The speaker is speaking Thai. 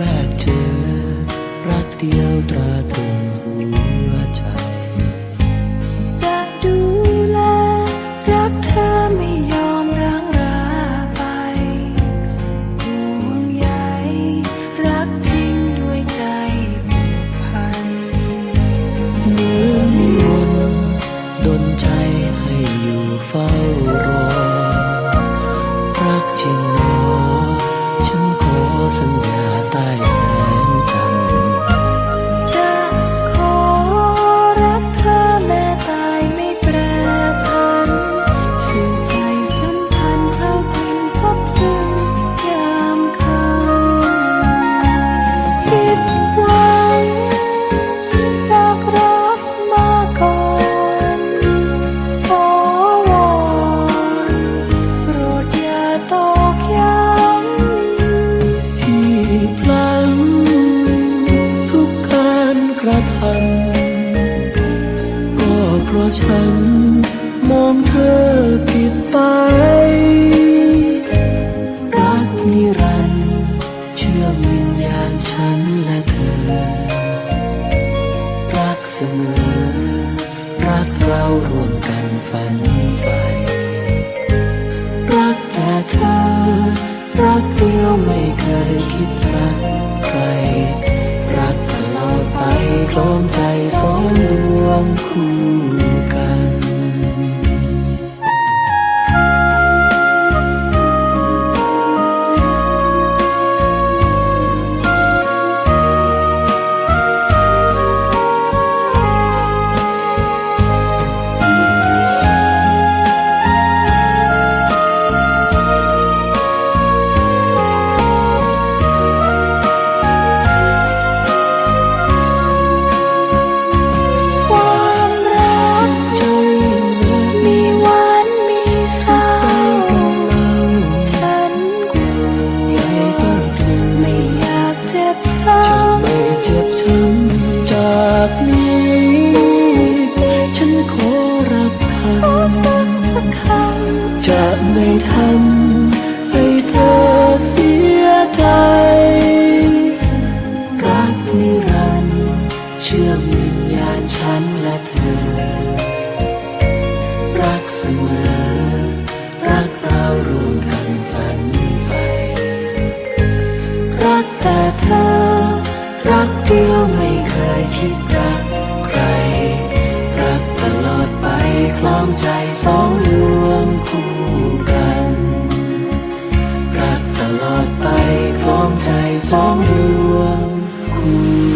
แรกเจอ รักเดียวตราตรึงหัวใจจะดูแลรักเธอไม่ยอมร้างราไปห่วงใยรักจริงด้วยใจผูกพันเมื่อมีวนดนใจให้อยู่เฝ้ารอ รักจริง เพราะฉันมองเธอผิดไป รักนิรันด์เชื่อมวิญญาณฉันและเธอ รักเสมอ รักเรารวมกันฝันใฝ่รักแต่เธอ รักเดียวไม่เคยคิดรักใคร รักตลอดไปคล้องใจสองดวง 痛苦。 อมวิญญาณฉันและเธอ รักเสมอ รักเรารวมกันฝันใฝ่รักแต่เธอ รักเดียวไม่เคยคิดรักใคร รักตลอดไปคล้องใจสองดวงคู่กัน รักตลอดไปคล้องใจสองดวงคู่